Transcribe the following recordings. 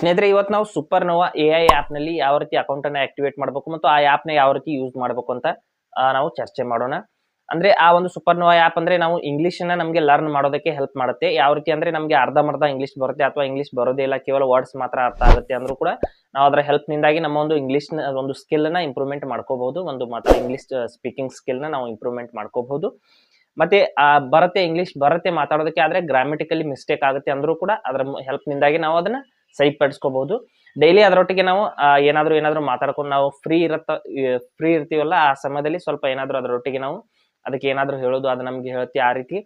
ಸ್ನೇಹಿತರೆ ಇವತ್ತು ನಾವು ಸೂಪರ್ ನೋವಾ ಎ ಐ ನಲ್ಲಿ ಯಾವ ರೀತಿ ಅಕೌಂಟ್ ಅನ್ನ ಆಕ್ಟಿವೇಟ್ ಮಾಡಬೇಕು ಮತ್ತು ಆ ಆಪ್ನ ಯಾವ ರೀತಿ ಯೂಸ್ ಮಾಡಬೇಕು ಅಂತ ನಾವು ಚರ್ಚೆ ಮಾಡೋಣ. ಅಂದ್ರೆ ಆ ಒಂದು ಸೂಪರ್ ನೋವಾ ಆಪ್ ಅಂದ್ರೆ ನಾವು ಇಂಗ್ಲಿಷ್ನ ನಮಗೆ ಲರ್ನ್ ಮಾಡೋದಕ್ಕೆ ಹೆಲ್ಪ್ ಮಾಡುತ್ತೆ. ಯಾವ ರೀತಿ ಅಂದ್ರೆ ನಮಗೆ ಅರ್ಧಮರ್ಧ ಇಂಗ್ಲಿಷ್ ಬರುತ್ತೆ ಅಥವಾ ಇಂಗ್ಲಿಷ್ ಬರೋದೇ ಇಲ್ಲ, ಕೇವಲ ವರ್ಡ್ಸ್ ಮಾತ್ರ ಅರ್ಥ ಆಗುತ್ತೆ ಅಂದ್ರೂ ಕೂಡ ನಾವು ಅದರ ಹೆಲ್ಪ್ ನಿಂದಾಗಿ ನಮ್ಮ ಒಂದು ಇಂಗ್ಲಿಷ್ ಒಂದು ಸ್ಕಿಲ್ನ ಇಂಪ್ರೂವ್ಮೆಂಟ್ ಮಾಡ್ಕೋಬಹುದು. ಒಂದು ಮಾತ್ರ ಇಂಗ್ಲಿಷ್ ಸ್ಪೀಕಿಂಗ್ ಸ್ಕಿಲ್ನ ನಾವು ಇಂಪ್ರೂವ್ಮೆಂಟ್ ಮಾಡ್ಕೋಬಹುದು. ಮತ್ತೆ, ಆ, ಬರುತ್ತೆ ಇಂಗ್ಲಿಷ್ ಬರುತ್ತೆ ಮಾತಾಡೋದಕ್ಕೆ ಆದ್ರೆ ಗ್ರಾಮೆಟಿಕಲಿ ಮಿಸ್ಟೇಕ್ ಆಗುತ್ತೆ ಅಂದ್ರೂ ಕೂಡ ಅದರ ಹೆಲ್ಪ್ ನಿಂದಾಗಿ ನಾವು ಅದನ್ನ ಸರಿಪಡಿಸ್ಕೋಬಹುದು ಡೈಲಿ ಅದರೊಟ್ಟಿಗೆ ನಾವು ಏನಾದರೂ ಏನಾದರೂ ಮಾತಾಡ್ಕೊಂಡು ನಾವು ಫ್ರೀ ಇರತ್ತ ಫ್ರೀ ಇರ್ತೀವಲ್ಲ, ಆ ಸಮಯದಲ್ಲಿ ಸ್ವಲ್ಪ ಏನಾದ್ರೂ ಅದರೊಟ್ಟಿಗೆ ನಾವು ಅದಕ್ಕೆ ಏನಾದರೂ ಹೇಳೋದು, ಅದು ನಮ್ಗೆ ಹೇಳುತ್ತೆ ಆ ರೀತಿ.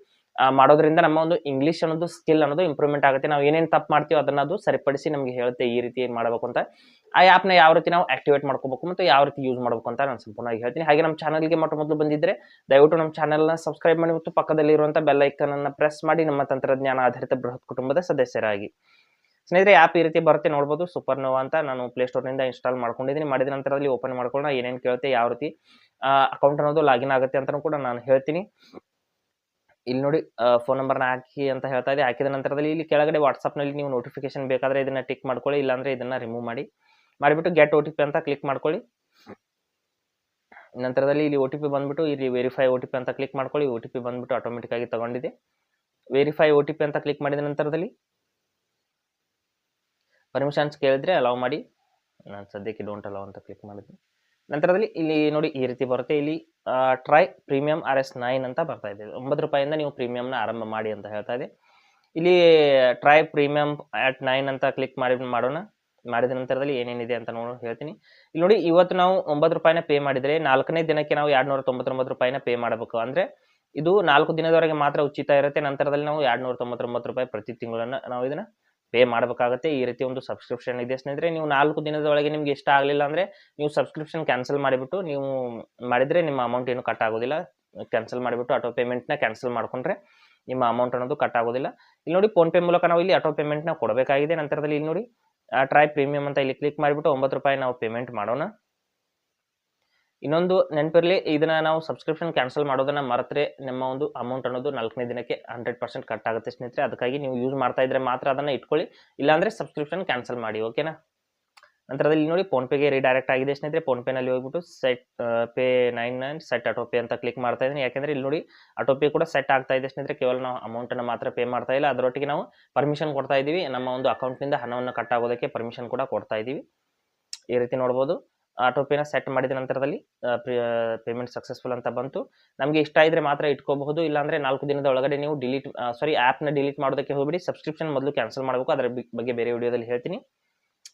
ಮಾಡೋದ್ರಿಂದ ನಮ್ಮ ಒಂದು ಇಂಗ್ಲಿಷ್ ಅನ್ನೋದು ಸ್ಕಿಲ್ ಅನ್ನೋದು ಇಂಪ್ರೂವ್ಮೆಂಟ್ ಆಗುತ್ತೆ. ನಾವು ಏನೇನು ತಪ್ಪು ಮಾಡ್ತೀವೋ ಅದನ್ನ ಅದು ಸರಿಪಡಿಸಿ ನಮ್ಗೆ ಹೇಳುತ್ತೆ ಈ ರೀತಿ ಏನು ಮಾಡಬೇಕು ಅಂತ. ಆ ಆ್ಯಪ್ನ ಯಾವ ರೀತಿ ನಾವು ಆಕ್ಟಿವೇಟ್ ಮಾಡ್ಕೋಬೇಕು ಮತ್ತು ಯಾವ ರೀತಿ ಯೂಸ್ ಮಾಡಬೇಕು ಅಂತ ನಾನು ಸಂಪೂರ್ಣವಾಗಿ ಹೇಳ್ತೀನಿ. ಹಾಗೆ ನಮ್ಮ ಚಾನಲ್ಗೆ ಮೊಟ್ಟ ಮೊದಲು ಬಂದಿದ್ರೆ ದಯವಿಟ್ಟು ನಮ್ಮ ಚಾನಲ್ನ ಸಬ್ಸ್ಕ್ರೈಬ್ ಮಾಡಿ ಮತ್ತು ಪಕ್ಕದಲ್ಲಿರುವಂಥ ಬೆಲ್ ಐಕನ್ ಅನ್ನ ಪ್ರೆಸ್ ಮಾಡಿ ನಮ್ಮ ತಂತ್ರಜ್ಞಾನ ಆಧಾರಿತ ಬೃಹತ್ ಕುಟುಂಬದ ಸದಸ್ಯರಾಗಿ. ಸ್ನೇಹಿತರೆ ಆ್ಯಪ್ ಈ ರೀತಿ ಬರುತ್ತೆ, ನೋಡ್ಬೋದು. ಸೂಪರ್ ನೋವಾ ಅಂತ ನಾನು ಪ್ಲೇಸ್ಟೋರ್ನಿಂದ ಇನ್ಸ್ಟಾಲ್ ಮಾಡ್ಕೊಂಡಿದ್ದೀನಿ. ಮಾಡಿದ ನಂತರದಲ್ಲಿ ಓಪನ್ ಮಾಡ್ಕೊಳ್ಳೋಣ, ಏನೇನು ಕೇಳುತ್ತೆ, ಯಾವ ರೀತಿ ಅಕೌಂಟ್ ಅನ್ನೋದು ಲಾಗಿನ್ ಆಗುತ್ತೆ ಅಂತಲೂ ಕೂಡ ನಾನು ಹೇಳ್ತೀನಿ. ಇಲ್ಲಿ ನೋಡಿ ಫೋನ್ ನಂಬರ್ನ ಹಾಕಿ ಅಂತ ಹೇಳ್ತಾ ಇದೆ. ಹಾಕಿದ ನಂತರದಲ್ಲಿ ಇಲ್ಲಿ ಕೆಳಗಡೆ ವಾಟ್ಸಪ್ನಲ್ಲಿ ನೀವು ನೋಟಿಫಿಕೇಶನ್ ಬೇಕಾದರೆ ಇದನ್ನ ಟಿಕ್ ಮಾಡ್ಕೊಳ್ಳಿ, ಇಲ್ಲಾಂದರೆ ಇದನ್ನ ರಿಮೂವ್ ಮಾಡಿ. ಮಾಡಿಬಿಟ್ಟು ಗೆಟ್ ಒ ಟಿ ಪಿ ಅಂತ ಕ್ಲಿಕ್ ಮಾಡ್ಕೊಳ್ಳಿ. ನಂತರದಲ್ಲಿ ಇಲ್ಲಿ ಒ ಟಿ ಪಿ ಬಂದ್ಬಿಟ್ಟು, ಇಲ್ಲಿ ವೆರಿಫೈ ಒ ಟಿ ಪಿ ಅಂತ ಕ್ಲಿಕ್ ಮಾಡ್ಕೊಳ್ಳಿ. ಒ ಟಿ ಪಿ ಬಂದ್ಬಿಟ್ಟು ಆಟೋಮೆಟಿಕ್ ಆಗಿ ತಗೊಂಡಿದೆ. ವೆರಿಫೈ ಒ ಟಿ ಪಿ ಅಂತ ಕ್ಲಿಕ್ ಮಾಡಿದ ನಂತರದಲ್ಲಿ ಪರ್ಮಿಷನ್ಸ್ ಕೇಳಿದ್ರೆ ಅಲೌ ಮಾಡಿ. ನಾನು ಸದ್ಯಕ್ಕೆ ಡೋಂಟ್ ಅಲೌ ಅಂತ ಕ್ಲಿಕ್ ಮಾಡಿದ್ವಿ ನಂತರದಲ್ಲಿ ಇಲ್ಲಿ ನೋಡಿ ಈ ರೀತಿ ಬರುತ್ತೆ. ಇಲ್ಲಿ try premium R S nine ಅಂತ ಬರ್ತಾ ಇದೆ. ಒಂಬತ್ತು ರೂಪಾಯಿಂದ ನೀವು ಪ್ರೀಮಿಯಂನ ಆರಂಭ ಮಾಡಿ ಅಂತ ಹೇಳ್ತಾ ಇದೆ. ಇಲ್ಲಿ ಟ್ರೈ ಪ್ರೀಮಿಯಂ ಆಟ್ ನೈನ್ ಅಂತ ಕ್ಲಿಕ್ ಮಾಡಿ, ಮಾಡೋಣ. ಮಾಡಿದ ನಂತರದಲ್ಲಿ ಏನೇನಿದೆ ಅಂತ ನೋಡೋ, ಹೇಳ್ತೀನಿ. ಇಲ್ಲಿ ನೋಡಿ, ಇವತ್ತು ನಾವು ಒಂಬತ್ತು ರೂಪಾಯಿನ ಪೇ ಮಾಡಿದರೆ ನಾಲ್ಕನೇ ದಿನಕ್ಕೆ ನಾವು ಎರಡು ನೂರ ತೊಂಬತ್ತೊಂಬತ್ತು ರೂಪಾಯಿನ ಪೇ ಮಾಡಬೇಕು. ಅಂದರೆ ಇದು ನಾಲ್ಕು ದಿನದವರೆಗೆ ಮಾತ್ರ ಉಚಿತ ಇರುತ್ತೆ. ನಂತರದಲ್ಲಿ ನಾವು ಎರಡು ನೂರ ತೊಂಬತ್ತೊಂಬತ್ತು ರೂಪಾಯಿ ಪ್ರತಿ ತಿಂಗಳನ್ನು ನಾವು ಇದನ್ನ ಪೇ ಮಾಡಬೇಕಾಗುತ್ತೆ. ಈ ರೀತಿ ಒಂದು ಸಬ್ಸ್ಕ್ರಿಪ್ಷನ್ ಇದೆ. ಸ್ನೇಹಿತರೆ, ನೀವು ನಾಲ್ಕು ದಿನದೊಳಗೆ ನಿಮ್ಗೆ ಇಷ್ಟ ಆಗಲಿಲ್ಲ ಅಂದರೆ ನೀವು ಸಬ್ಸ್ಕ್ರಿಪ್ಷನ್ ಕ್ಯಾನ್ಸಲ್ ಮಾಡಿಬಿಟ್ಟು, ನೀವು ಮಾಡಿದರೆ ನಿಮ್ಮ ಅಮೌಂಟ್ ಏನು ಕಟ್ ಆಗೋದಿಲ್ಲ. ಕ್ಯಾನ್ಸಲ್ ಮಾಡಿಬಿಟ್ಟು ಆಟೋ ಪೇಮೆಂಟ್ನ ಕ್ಯಾನ್ಸಲ್ ಮಾಡ್ಕೊಂಡ್ರೆ ನಿಮ್ಮ ಅಮೌಂಟ್ ಅನ್ನೋದು ಕಟ್ ಆಗೋದಿಲ್ಲ. ಇಲ್ಲಿ ನೋಡಿ ಫೋನ್ ಪೇ ಮೂಲಕ ನಾವು ಇಲ್ಲಿ ಆಟೋ ಪೇಮೆಂಟ್ನ ಕೊಡಬೇಕಾಗಿದೆ. ನಂತರದಲ್ಲಿ ಇಲ್ಲಿ ನೋಡಿ ಟ್ರೈ ಪ್ರೀಮಿಯಂ ಅಂತ ಇಲ್ಲಿ ಕ್ಲಿಕ್ ಮಾಡಿಬಿಟ್ಟು ಒಂಬತ್ತು ರೂಪಾಯಿ ನಾವು ಪೇಮೆಂಟ್ ಮಾಡೋಣ. ಇನ್ನೊಂದು ನೆನಪಿರಲಿ, ಇದನ್ನ ನಾವು ಸಬ್ಸ್ಕ್ರಿಪ್ಷನ್ ಕ್ಯಾನ್ಸಲ್ ಮಾಡೋದನ್ನ ಮರೆತ್ರೆ ನಮ್ಮ ಒಂದು ಅಮೌಂಟ್ ಅನ್ನೋದು ನಾಲ್ಕನೇ ದಿನಕ್ಕೆ ಹಂಡ್ರೆಡ್ ಪರ್ಸೆಂಟ್ ಕಟ್ ಆಗುತ್ತೆ ಸ್ನೇಹಿತರೆ. ಅದಕ್ಕಾಗಿ ನೀವು ಯೂಸ್ ಮಾಡ್ತಾ ಇದ್ರೆ ಮಾತ್ರ ಅದನ್ನ ಇಟ್ಕೊಳ್ಳಿ. ಇಲ್ಲಾಂದ್ರೆ ಸಬ್ಸ್ಕ್ರಿಪ್ಷನ್ ಕ್ಯಾನ್ಸಲ್ ಮಾಡಿ ಓಕೆನಾ ನಂತರದಲ್ಲಿ ನೋಡಿ ಫೋನ್ ಪೇಗೆ ರೀಡೈರೆಕ್ಟ್ ಆಗಿದೆ ಸ್ನೇಹಿತರೆ. ಫೋನ್ ಪೇನಲ್ಲಿ ಹೋಗ್ಬಿಟ್ಟು set pay nine nine set auto pay ಅಂತ ಕ್ಲಿಕ್ ಮಾಡ್ತಾ ಇದ್ದೀನಿ. ಯಾಕಂದ್ರೆ ಇಲ್ಲಿ ನೋಡಿ ಆಟೋ ಪೇ ಕೂಡ ಸೆಟ್ ಆಗ್ತಾ ಇದೆ ಸ್ನೇಹಿತರೆ. ಕೇವಲ ನಾವು ಅಮೌಂಟನ್ನು ಮಾತ್ರ ಪೇ ಮಾಡ್ತಾ ಇಲ್ಲ. ಅದರೊಟ್ಟಿಗೆ ನಾವು ಪರ್ಮಿಷನ್ ಕೊಡ್ತಾ ಇದ್ದೀವಿ ನಮ್ಮ ಒಂದು ಅಕೌಂಟ್ನಿಂದ ಹಣವನ್ನು ಕಟ್ ಆಗೋದಕ್ಕೆ ಪರ್ಮಿಷನ್ ಕೂಡ ಕೊಡ್ತಾ ಇದ್ದೀವಿ ಈ ರೀತಿ ನೋಡ್ಬೋದು. ಆಟೋ ಪೇನ ಸೆಟ್ ಮಾಡಿದ ನಂತರದಲ್ಲಿ ಪೇಮೆಂಟ್ ಸಕ್ಸಸ್ಫುಲ್ ಅಂತ ಬಂತು. ನಮಗೆ ಇಷ್ಟ ಇದ್ರೆ ಮಾತ್ರ ಇಟ್ಕೋಬಹುದು. ಇಲ್ಲಾಂದ್ರೆ ನಾಲ್ಕು ದಿನದ ಒಳಗಡೆ ನೀವು ಡಿಲೀಟ್ ಸಾರಿ ಆ್ಯಪ್ನ ಡಿಲೀಟ್ ಮಾಡೋದಕ್ಕೆ ಹೋಗ್ಬಿಡಿ. ಸಬ್ಸ್ಕ್ರಿಪ್ಷನ್ ಮೊದಲು ಕ್ಯಾನ್ಸಲ್ ಮಾಡಬೇಕು. ಅದರ ಬಗ್ಗೆ ಬೇರೆ ವಿಡಿಯೋದಲ್ಲಿ ಹೇಳ್ತೀನಿ.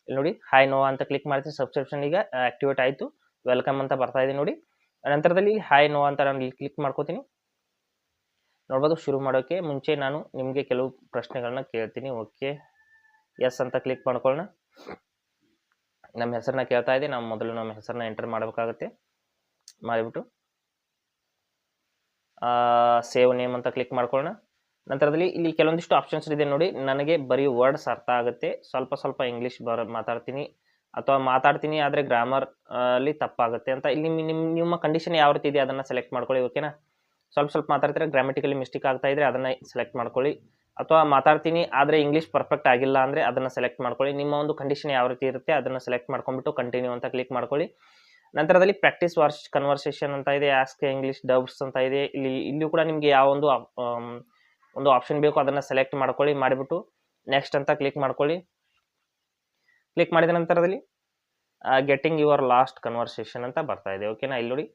ಇಲ್ಲಿ ನೋಡಿ ಹಾಯ್ ನೋ ಅಂತ ಕ್ಲಿಕ್ ಮಾಡ್ತೀನಿ ಸಬ್ಸ್ಕ್ರಿಪ್ಷನ್ ಈಗ ಆಕ್ಟಿವೇಟ್ ಆಯಿತು. ವೆಲ್ಕಮ್ ಅಂತ ಬರ್ತಾ ಇದೆ ನೋಡಿ. ನಂತರದಲ್ಲಿ ಹಾಯ್ ನೋ ಅಂತ ನಾನು ಕ್ಲಿಕ್ ಮಾಡ್ಕೋತೀನಿ. ನೋಡ್ಬೋದು, ಶುರು ಮಾಡೋಕ್ಕೆ ಮುಂಚೆ ನಾನು ನಿಮಗೆ ಕೆಲವು ಪ್ರಶ್ನೆಗಳನ್ನ ಕೇಳ್ತೀನಿ. ಓಕೆ ಎಸ್ ಅಂತ ಕ್ಲಿಕ್ ಮಾಡ್ಕೊಳ್ಳೋಣ. ನಮ್ಮ ಹೆಸರನ್ನ ಕೇಳ್ತಾ ಇದೆ ನಾವು ಮೊದಲು ನಮ್ಮ ಹೆಸರನ್ನ ಎಂಟರ್ ಮಾಡಬೇಕಾಗುತ್ತೆ. ಮಾಡಿಬಿಟ್ಟು ಸೇವ್ ನೇಮ್ ಅಂತ ಕ್ಲಿಕ್ ಮಾಡ್ಕೊಳ್ಳೋಣ. ನಂತರದಲ್ಲಿ ಇಲ್ಲಿ ಕೆಲವೊಂದಿಷ್ಟು ಆಪ್ಷನ್ಸ್ ಇದೆ ನೋಡಿ. ನನಗೆ ಬರೀ ವರ್ಡ್ಸ್ ಅರ್ಥ ಆಗುತ್ತೆ. ಸ್ವಲ್ಪ ಸ್ವಲ್ಪ ಇಂಗ್ಲೀಷ್ ಬರ ಮಾತಾಡ್ತೀನಿ. ಅಥವಾ ಮಾತಾಡ್ತೀನಿ ಆದರೆ ಗ್ರಾಮರ್ ಅಲ್ಲಿ ತಪ್ಪಾಗುತ್ತೆ ಅಂತ. ಇಲ್ಲಿ ನಿಮ್ಮ ನಿಮ್, ನಿಮ್ಮ ಕಂಡೀಷನ್ ಯಾವ ರೀತಿ ಇದೆ ಅದನ್ನು ಸೆಲೆಕ್ಟ್ ಮಾಡ್ಕೊಳ್ಳಿ ಓಕೆನಾ ಸ್ವಲ್ಪ ಸ್ವಲ್ಪ ಮಾತಾಡ್ತಾರೆ? ಗ್ರಾಮೆಟಿಕಲಿ ಮಿಸ್ಟೇಕ್ ಆಗ್ತಾ ಇದ್ರೆ ಅದನ್ನು ಸೆಲೆಕ್ಟ್ ಮಾಡ್ಕೊಳ್ಳಿ. ಅಥವಾ ಮಾತಾಡ್ತೀನಿ, ಆದರೆ ಇಂಗ್ಲೀಷ್ ಪರ್ಫೆಕ್ಟ್ ಆಗಿಲ್ಲ ಅಂದರೆ ಅದನ್ನು ಸೆಲೆಕ್ಟ್ ಮಾಡ್ಕೊಳ್ಳಿ. ನಿಮ್ಮ ಒಂದು ಕಂಡೀಷನ್ ಯಾವ ರೀತಿ ಇರುತ್ತೆ ಅದನ್ನು ಸೆಲೆಕ್ಟ್ ಮಾಡ್ಕೊಂಡ್ಬಿಟ್ಟು ಕಂಟಿನ್ಯೂ ಅಂತ ಕ್ಲಿಕ್ ಮಾಡ್ಕೊಳ್ಳಿ. ನಂತರದಲ್ಲಿ ಪ್ರಾಕ್ಟೀಸ್ ವಾರ್ಸ್ ಕನ್ವರ್ಸೇಷನ್ ಅಂತ ಇದೆ ಆಸ್ಕ್ ಇಂಗ್ಲೀಷ್ ಡೌಟ್ಸ್ ಅಂತ ಇದೆ. ಇಲ್ಲಿ, ಇಲ್ಲಿಯೂ ಕೂಡ ನಿಮಗೆ ಯಾವ ಒಂದು ಒಂದು ಆಪ್ಷನ್ ಬೇಕು ಅದನ್ನು ಸೆಲೆಕ್ಟ್ ಮಾಡ್ಕೊಳ್ಳಿ, ಮಾಡಿಬಿಟ್ಟು ನೆಕ್ಸ್ಟ್ ಅಂತ ಕ್ಲಿಕ್ ಮಾಡ್ಕೊಳ್ಳಿ. ಕ್ಲಿಕ್ ಮಾಡಿದ ನಂತರದಲ್ಲಿ ಗೆಟ್ಟಿಂಗ್ ಯುವರ್ ಲಾಸ್ಟ್ ಕನ್ವರ್ಸೇಷನ್ ಅಂತ ಬರ್ತಾ ಇದೆ. ಓಕೆನಾ ಇಲ್ಲಿ ನೋಡಿ.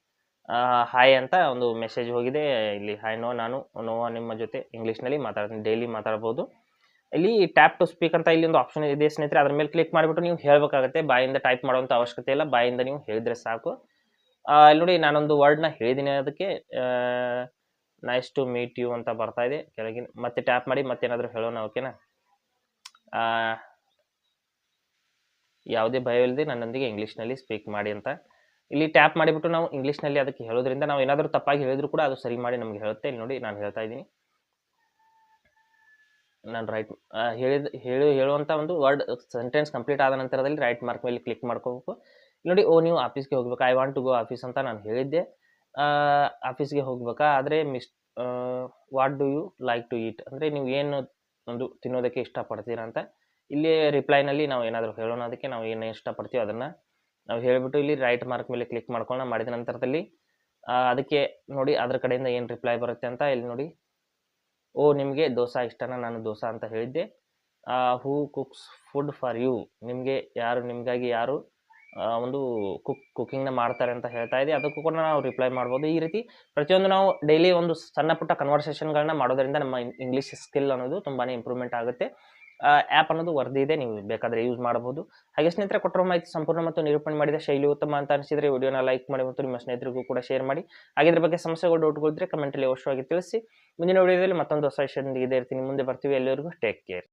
ಹಾಯ್ ಅಂತ ಒಂದು ಮೆಸೇಜ್ ಹೋಗಿದೆ. ಇಲ್ಲಿ ಹಾಯ್ ನೋ ನಾನು ನೋವಾ ನಿಮ್ಮ ಜೊತೆ ಇಂಗ್ಲೀಷ್ನಲ್ಲಿ ಮಾತಾಡ್ತೀನಿ ಡೈಲಿ ಮಾತಾಡ್ಬೋದು. ಇಲ್ಲಿ ಟ್ಯಾಪ್ ಟು ಸ್ಪೀಕ್ ಅಂತ ಇಲ್ಲಿ ಒಂದು ಆಪ್ಷನ್ ಇದೆ ಸ್ನೇಹಿತರೆ. ಅದ್ರ ಮೇಲೆ ಕ್ಲಿಕ್ ಮಾಡಿಬಿಟ್ಟು ನೀವು ಹೇಳಬೇಕಾಗುತ್ತೆ. ಬಾಯಿಂದ ಟೈಪ್ ಮಾಡುವಂಥ ಅವಶ್ಯಕತೆ ಇಲ್ಲ. ಬಾಯಿಂದ ನೀವು ಹೇಳಿದ್ರೆ ಸಾಕು. ಇಲ್ಲಿ ನೋಡಿ ನಾನೊಂದು ವರ್ಡ್ನ ಹೇಳಿದ್ದೀನಿ ಅದಕ್ಕೆ. ನೈಸ್ ಟು ಮೀಟ್ ಯು ಅಂತ ಬರ್ತಾ ಇದೆ. ಕೆಳಗಿನ, ಮತ್ತೆ ಟ್ಯಾಪ್ ಮಾಡಿ ಮತ್ತೇನಾದರೂ ಹೇಳೋಣ ಓಕೆನಾ ಯಾವುದೇ ಭಯವಿಲ್ಲದೆ ನನ್ನೊಂದಿಗೆ ಇಂಗ್ಲೀಷ್ನಲ್ಲಿ ಸ್ಪೀಕ್ ಮಾಡಿ ಅಂತ. ಇಲ್ಲಿ ಟ್ಯಾಪ್ ಮಾಡಿಬಿಟ್ಟು ನಾವು ಇಂಗ್ಲೀಷ್ನಲ್ಲಿ ಅದಕ್ಕೆ ಹೇಳೋದ್ರಿಂದ ನಾವು ಏನಾದರೂ ತಪ್ಪಾಗಿ ಹೇಳಿದ್ರು ಕೂಡ ಅದು ಸರಿ ಮಾಡಿ ನಮಗೆ ಹೇಳುತ್ತೆ. ಇಲ್ಲಿ ನೋಡಿ ನಾನು ಹೇಳ್ತಾ ಇದ್ದೀನಿ. ನಾನು ರೈಟ್ ಹೇಳಿದ, ಹೇಳು ಹೇಳುವಂಥ ಒಂದು ವರ್ಡ್ ಸೆಂಟೆನ್ಸ್ ಕಂಪ್ಲೀಟ್ ಆದ ನಂತರದಲ್ಲಿ ರೈಟ್ ಮಾರ್ಕ್ ಮೇಲೆ ಕ್ಲಿಕ್ ಮಾಡ್ಕೋಬೇಕು. ಇಲ್ಲಿ ನೋಡಿ, ಓ, ನೀವು ಆಫೀಸ್ಗೆ ಹೋಗ್ಬೇಕು? I want to go office ಅಂತ ನಾನು ಹೇಳಿದ್ದೆ. ಆಫೀಸ್ಗೆ ಹೋಗ್ಬೇಕಾ? ಆದರೆ miss what do you like to eat ಅಂದರೆ ನೀವು ಏನು ಒಂದು ತಿನ್ನೋದಕ್ಕೆ ಇಷ್ಟಪಡ್ತೀರಾ ಅಂತ. ಇಲ್ಲಿ ರಿಪ್ಲೈನಲ್ಲಿ ನಾವು ಏನಾದರೂ ಹೇಳೋಣ. ಅದಕ್ಕೆ ನಾವು ಏನು ಇಷ್ಟಪಡ್ತೀವೋ ಅದನ್ನು ನಾವು ಹೇಳಿಬಿಟ್ಟು ಇಲ್ಲಿ ರೈಟ್ ಮಾರ್ಕ್ ಮೇಲೆ ಕ್ಲಿಕ್ ಮಾಡ್ಕೊಳ್ಳೋಣ ಮಾಡಿದ ನಂತರದಲ್ಲಿ ಅದಕ್ಕೆ ನೋಡಿ ಅದ್ರ ಕಡೆಯಿಂದ ಏನು ರಿಪ್ಲೈ ಬರುತ್ತೆ ಅಂತ ಇಲ್ಲಿ ನೋಡಿ. ಓ, ನಿಮಗೆ ದೋಸಾ ಇಷ್ಟನ? ನಾನು ದೋಸಾ ಅಂತ ಹೇಳಿದ್ದೆ. Who cooks food for you ನಿಮಗೆ ಯಾರು, ನಿಮಗಾಗಿ ಯಾರು ಒಂದು ಕುಕ್ ಕುಕ್ಕಿಂಗ್ನ ಮಾಡ್ತಾರೆ ಅಂತ ಹೇಳ್ತಾ ಇದೆ ಅದಕ್ಕೂ ಕೂಡ ನಾವು ರಿಪ್ಲೈ ಮಾಡ್ಬೋದು. ಈ ರೀತಿ ಪ್ರತಿಯೊಂದು ನಾವು ಡೈಲಿ ಒಂದು ಸಣ್ಣ ಪುಟ್ಟ ಕನ್ವರ್ಸೇಷನ್ಗಳನ್ನ ಮಾಡೋದ್ರಿಂದ ನಮ್ಮ ಇಂಗ್ಲೀಷ್ ಸ್ಕಿಲ್ ಅನ್ನೋದು ತುಂಬಾ ಇಂಪ್ರೂವ್ಮೆಂಟ್ ಆಗುತ್ತೆ. ಆ್ಯಪ್ ಅನ್ನೋದು ವರದಿ ಇದೆ, ನೀವು ಬೇಕಾದರೆ ಯೂಸ್ ಮಾಡಬಹುದು. ಹಾಗೆ ಸ್ನೇಹಿತರೆ, ಕೊಟ್ಟಿರೋ ಮಾಹಿತಿ ಸಂಪೂರ್ಣ ಮತ್ತು ನಿರೂಪಣೆ ಮಾಡಿದ ಶೈಲಿ ಉತ್ತಮ ಅಂತ ಅನಿಸಿದರೆ ವಿಡಿಯೋನ ಲೈಕ್ ಮಾಡಿ ಮತ್ತು ನಿಮ್ಮ ಸ್ನೇಹಿತರಿಗೂ ಕೂಡ ಶೇರ್ ಮಾಡಿ. ಹಾಗೆ ಇದ್ರ ಬಗ್ಗೆ ಸಮಸ್ಯೆಗಳು ಡೌಟ್ಗಳಿದ್ರೆ ಕಮೆಂಟಲ್ಲಿ ಅವಶ್ಯವಾಗಿ ತಿಳಿಸಿ. ಮುಂದಿನ ವಿಡಿಯೋದಲ್ಲಿ ಮತ್ತೊಂದು ಹೊಸ ವಿಷಯದೊಂದಿಗೆ ಇದೇ ಇರ್ತೀನಿ ಮುಂದೆ ಬರ್ತೀವಿ. ಎಲ್ಲರಿಗೂ ಟೇಕ್ ಕೇರ್